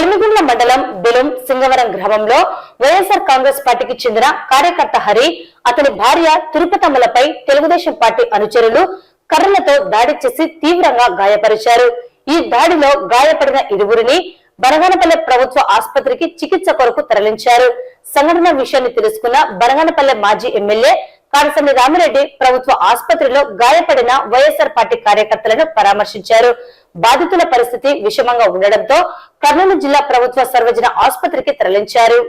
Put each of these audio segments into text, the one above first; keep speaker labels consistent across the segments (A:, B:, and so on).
A: కొలిమిగుండ్ల మండలం బిలుం సింగవరం గ్రామంలో వైఎస్ఆర్ కాంగ్రెస్ పార్టీకి చెందిన కార్యకర్త హరి అతని భార్య తిరుపతమ్మలపై తెలుగుదేశం పార్టీ అనుచరులు కర్రలతో దాడి చేసి తీవ్రంగా గాయపరిచారు. ఈ దాడిలో గాయపడిన ఇరువురిని బనగానపల్లె ప్రభుత్వ ఆసుపత్రికి చికిత్స కొరకు తరలించారు. సంఘటన విషయాన్ని తెలుసుకున్న బనగానపల్లె మాజీ ఎమ్మెల్యే కారసండి రామిరెడ్డి ప్రభుత్వ ఆసుపత్రిలో గాయపడిన వైఎస్ఆర్ పార్టీ కార్యకర్తలను పరామర్శించారు. బాధితుల పరిస్థితి విషమంగా ఉండడంతో కర్నూలు జిల్లా ప్రభుత్వ సర్వజన ఆసుపత్రికి తరలించారు.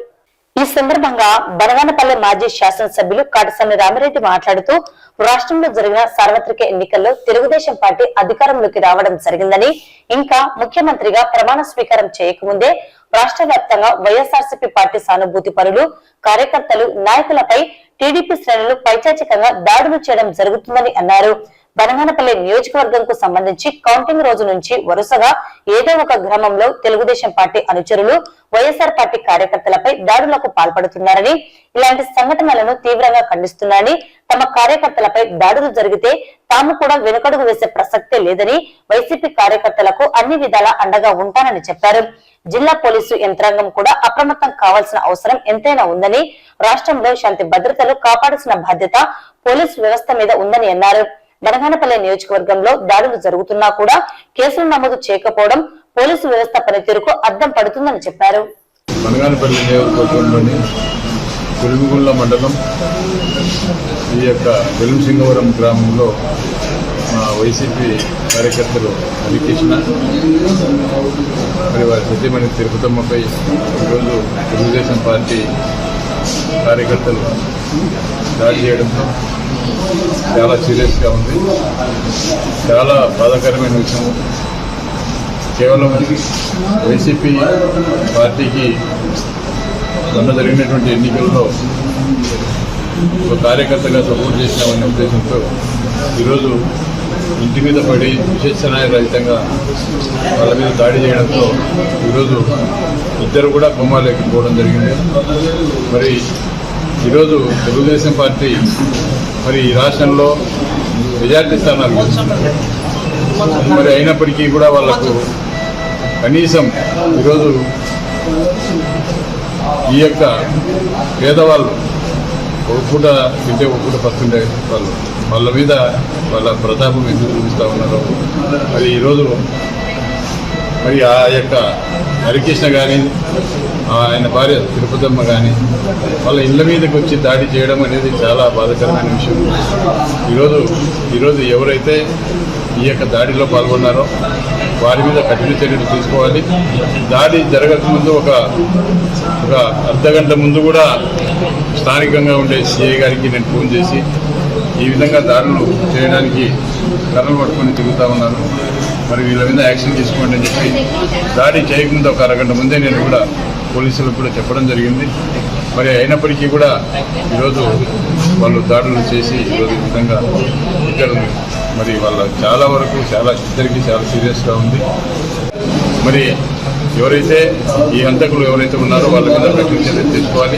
A: ఈ సందర్భంగా బనగానపల్లె మాజీ శాసనసభ్యులు కాటసమ్మి రామిరెడ్డి మాట్లాడుతూ రాష్ట్రంలో జరిగిన సార్వత్రిక ఎన్నికల్లో తెలుగుదేశం పార్టీ అధికారంలోకి రావడం జరిగిందని ఇంకా ముఖ్యమంత్రిగా ప్రమాణ స్వీకారం చేయకముందే రాష్ట్ర వ్యాప్తంగా వైఎస్ఆర్సీపీ పార్టీ సానుభూతి పరులు కార్యకర్తలు నాయకులపై టీడీపీ శ్రేణులు పైచాచికంగా దాడులు చేయడం జరుగుతుందని అన్నారు. బనగానపల్లి నియోజకవర్గంకు సంబంధించి కౌంటింగ్ రోజు నుంచి వరుసగా ఏదో ఒక గ్రామంలో తెలుగుదేశం పార్టీ అనుచరులు వైఎస్ఆర్ పార్టీ కార్యకర్తలపై దాడులకు పాల్పడుతున్నారని ఇలాంటి సంఘటనలను తీవ్రంగా ఖండిస్తున్నారని తమ కార్యకర్తలపై దాడులు జరిగితే తాము కూడా వెనుకడుగు వేసే ప్రసక్తే లేదని వైసీపీ కార్యకర్తలకు అన్ని విధాలా అండగా ఉంటానని చెప్పారు. జిల్లా పోలీసు యంత్రాంగం కూడా అప్రమత్తం కావాల్సిన అవసరం ఎంతైనా ఉందని రాష్ట్రంలో శాంతి భద్రతలు కాపాడాల్సిన బాధ్యత పోలీసు వ్యవస్థ మీద ఉందని అన్నారు. బనగానపల్లె నియోజకవర్గంలో దాడులు జరుగుతున్నా కూడా కేసులు నమోదు చేయకపోవడం పోలీసు వ్యవస్థ పనితీరుకు అద్దం పడుతుందని చెప్పారు.
B: మనగానపల్లి నియోజకవర్గంలోని మండలం ఈ యొక్క వెలుంసింగవరం గ్రామంలో మా వైసీపీ కార్యకర్తలు హరికృష్ణ మరి వారి సత్యమణి తిరుపతమ్మపై ఈరోజు తెలుగుదేశం పార్టీ కార్యకర్తలు దాడి చేయడంతో చాలా సీరియస్గా ఉంది. చాలా బాధాకరమైన విషయం. కేవలం వైసీపీ పార్టీకి మొన్న జరిగినటువంటి ఎన్నికల్లో ఒక కార్యకర్తగా సపోర్ట్ చేసినామనే ఉద్దేశంతో ఈరోజు ఇంటి మీద పడి విశేషణాయ రహితంగా వాళ్ళ మీద దాడి చేయడంతో ఈరోజు ఇద్దరు కూడా బొమ్మలేకి జరిగింది. మరి ఈరోజు తెలుగుదేశం పార్టీ మరి ఈ రాష్ట్రంలో మెజార్టీ స్థానాలు గెలుచుకున్నారు మరి అయినప్పటికీ కూడా వాళ్ళకు కనీసం ఈరోజు ఈ యొక్క పేదవాళ్ళు ఒక పూట తింటే ఒక పూట పస్తుండే వాళ్ళు వాళ్ళ మీద వాళ్ళ ప్రతాపం ఎందుకు చూపిస్తూ ఉన్నారు మరి ఈరోజు మరి ఆ యొక్క హరికృష్ణ కానీ ఆయన భార్య తిరుపతమ్మ కానీ వాళ్ళ ఇళ్ళ మీదకి వచ్చి దాడి చేయడం అనేది చాలా బాధాకరమైన విషయం. ఈరోజు ఈరోజు ఎవరైతే ఈ యొక్క దాడిలో పాల్గొన్నారో వారి మీద కఠిన చర్యలు తీసుకోవాలి. దాడి జరగకముందు ఒక ఒక అర్ధ గంట ముందు కూడా స్థానికంగా ఉండే సిఐ గారికి నేను ఫోన్ చేసి ఈ విధంగా దాడులు చేయడానికి కర్రలు పట్టుకొని తిరుగుతూ ఉన్నారు. మరి వీళ్ళ మీద యాక్షన్ తీసుకోండి అని చెప్పి దాడి చేయకముందు ఒక అరగంట ముందే నేను కూడా పోలీసులకు కూడా చెప్పడం జరిగింది. మరి అయినప్పటికీ కూడా ఈరోజు వాళ్ళు దాడులు చేసి ఈరోజు ఈ విధంగా ఇక్కడ మరి వాళ్ళ చాలా వరకు చాలా ఇద్దరికి చాలా సీరియస్గా ఉంది. మరి ఎవరైతే ఈ హంతకులు ఎవరైతే ఉన్నారో వాళ్ళ మీద కఠిన చర్యలు తీసుకోవాలి.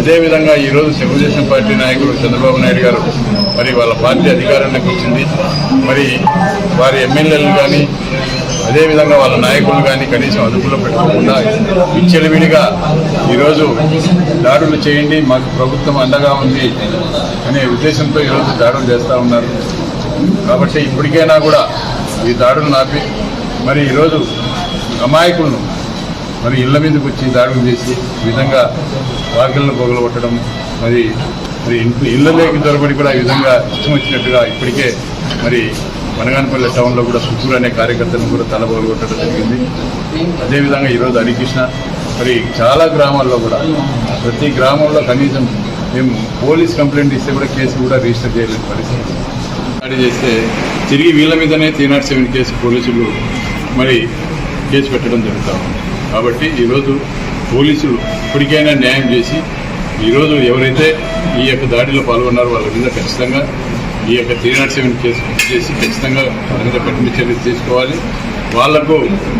B: అదేవిధంగా ఈరోజు తెలుగుదేశం పార్టీ నాయకులు చంద్రబాబు నాయుడు గారు మరి వాళ్ళ పార్టీ అధికారంలోకి వచ్చింది. మరి వారి ఎమ్మెల్యేలు కానీ అదేవిధంగా వాళ్ళ నాయకులు కానీ కనీసం అదుపులో పెట్టకుండా విచ్చలవిడిగా ఈరోజు దాడులు చేయండి మాకు ప్రభుత్వం అండగా ఉంది అనే ఉద్దేశంతో ఈరోజు దాడులు చేస్తూ ఉన్నారు. కాబట్టి ఇప్పటికైనా కూడా ఈ దాడులు నాపి మరి ఈరోజు అమాయకులను మరి ఇళ్ళ మీదకి వచ్చి దాడులు చేసి విధంగా వాకిళ్ళను పొగలగొట్టడం మరి మరి ఇంట్లో ఇళ్ళలోకి దొరబడి కూడా ఈ విధంగా ఇష్టం వచ్చినట్టుగా ఇప్పటికే మరి వనగానపల్లి టౌన్లో కూడా సుత్తూరు అనే కార్యకర్తలను కూడా తలబోలు కొట్టడం జరిగింది. అదేవిధంగా ఈరోజు హరికృష్ణ మరి చాలా గ్రామాల్లో కూడా ప్రతి గ్రామంలో కనీసం మేము పోలీస్ కంప్లైంట్ ఇస్తే కూడా కేసు కూడా రిజిస్టర్ చేయలేని పరిస్థితి. దాడి చేస్తే తిరిగి వీళ్ళ మీదనే త్రీ నాట్ సెవెన్ కేసు పోలీసులు మరి కేసు పెట్టడం జరుగుతూ ఉంది. కాబట్టి ఈరోజు పోలీసులు ఇప్పటికైనా న్యాయం చేసి ఈరోజు ఎవరైతే ఈ యొక్క దాడిలో పాల్గొన్నారో వాళ్ళ మీద ఖచ్చితంగా ఈ యొక్క త్రీ నాట్ సెవెన్ కేసు చేసి ఖచ్చితంగా అర్హత కఠిన చర్యలు తీసుకోవాలి. వాళ్ళకు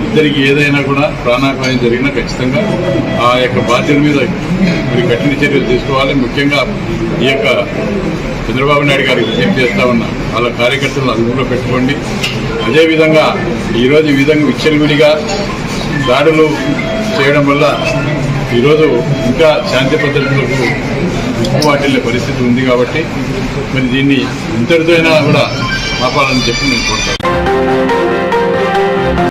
B: ఇద్దరికి ఏదైనా కూడా ప్రాణాపాయం జరిగినా ఖచ్చితంగా ఆ యొక్క బాధ్యత మీద మరి కఠిన చర్యలు తీసుకోవాలి. ముఖ్యంగా ఈ యొక్క చంద్రబాబు నాయుడు గారికి విజయం చేస్తా ఉన్నా వాళ్ళ కార్యకర్తలను అదుపులో పెట్టుకోండి. అదేవిధంగా ఈరోజు ఈ విధంగా విచ్చలవిడిగా దాడులు చేయడం వల్ల ఈరోజు ఇంకా శాంతి భద్రతలకు ఉప్పు వాటిల్లే పరిస్థితి ఉంది కాబట్టి మరి దీన్ని ఇంతటితో అయినా కూడా ఆపాలని చెప్పి నేను కోరుతాను.